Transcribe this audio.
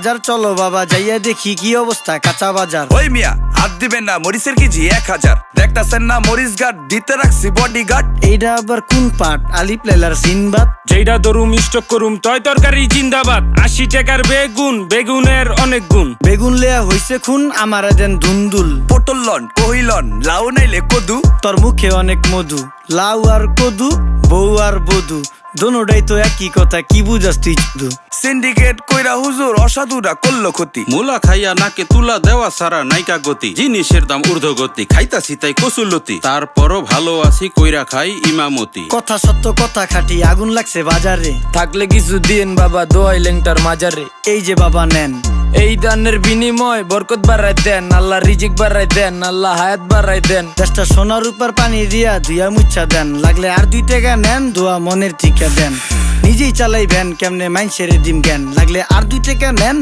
বাজার চলো বাবা যাইয়া দেখি কি অবস্থা কাঁচা বাজার। ওই মিয়া হাত দিবেন না মরিচের কেজি এক হাজার। দেখতাছেন না মরিচ গার্ড দিতে রাখছি বডি গার্ড এইটা আবার কোন পাট? আলিপ লেলার সিনবাদ। যেইটা ধরুম স্টক করুম তয় তরকারি জিন্দাবাদ। আশি টাকার বেগুন বেগুনের অনেক গুণ। বেগুন লেয়া হইছে খুন আমার দেন ধুন্দুল। পটল লন কহিলন লাউ নাইলে কদু। তোর মুখে অনেক মধু লাউ আর কদু বউ আর বধু। দোনোটাই তো একই কথা কি বুঝাস তুই শুধু? সিন্ডিকেট কইরা হুজুর অসাধুরা করল ক্ষতি। মুলা খাইয়া নাকে তুলা দেওয়া সারা নাইকা গতি। জিনিসের দাম ঊর্ধ্বগতি খাইতাছি তাই কসুলতি। তারপরও ভালো আছি কইরা খাই ইমামতি। কথা সত্য কথা খাটি আগুন লাগছে বাজারে। থাকলে কিছু দিন বাবা দোয়াই লেংটার মাজারে। এই যে বাবা নেন। এই দানের বিনিময় বরকত বাড়াই দেন আল্লাহ রিজিক বাড়াই দেন আল্লাহ হায়াত বাড়াই দেন। দেশটা সোনার উপর পানি দিয়া ধুইয়া মুচ্ছা দেন লাগলে আর দুই টাকা নেন দোয়া মনের ঠিকা দেন? নিজেই চালাই ভ্যান কেমনে মাইন সেরে দিম জ্ঞান লাগলে আর দুই টাকা নেন